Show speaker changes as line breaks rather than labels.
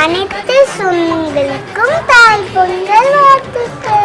அனைத்து சொந்தங்களுக்கும் தாய் பொங்கல்